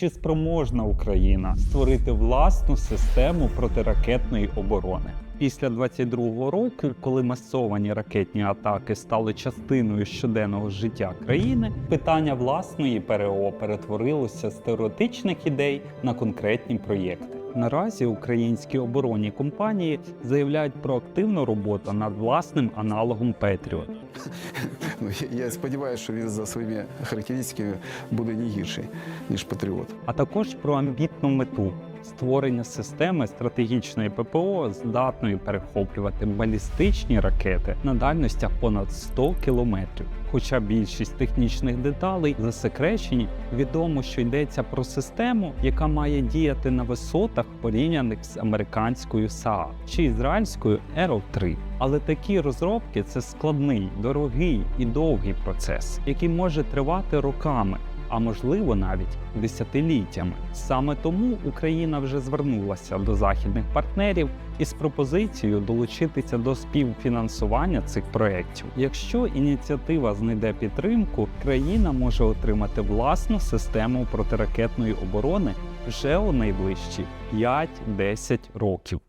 Чи спроможна Україна створити власну систему протиракетної оборони? Після 22-го року, коли масовані ракетні атаки стали частиною щоденного життя країни, питання власної ПРО перетворилося з теоретичних ідей на конкретні проєкти. Наразі українські оборонні компанії заявляють про активну роботу над власним аналогом Петріот. Ну, я- Я сподіваюся, що він за своїми характеристиками буде не гірший, ніж Патріот. а також про амбітну мету створення системи стратегічної ППО, здатної перехоплювати балістичні ракети на дальностях понад 100 кілометрів. Хоча більшість технічних деталей засекречені, відомо, що йдеться про систему, яка має діяти на висотах, порівняних з американською САА чи ізраїльською Aero 3 Але такі розробки це складний, дорогий і довгий процес, який може тривати роками а можливо навіть десятиліттями. Саме тому Україна вже звернулася до західних партнерів із пропозицією долучитися до співфінансування цих проєктів. Якщо ініціатива знайде підтримку, країна може отримати власну систему протиракетної оборони вже у найближчі 5-10 років.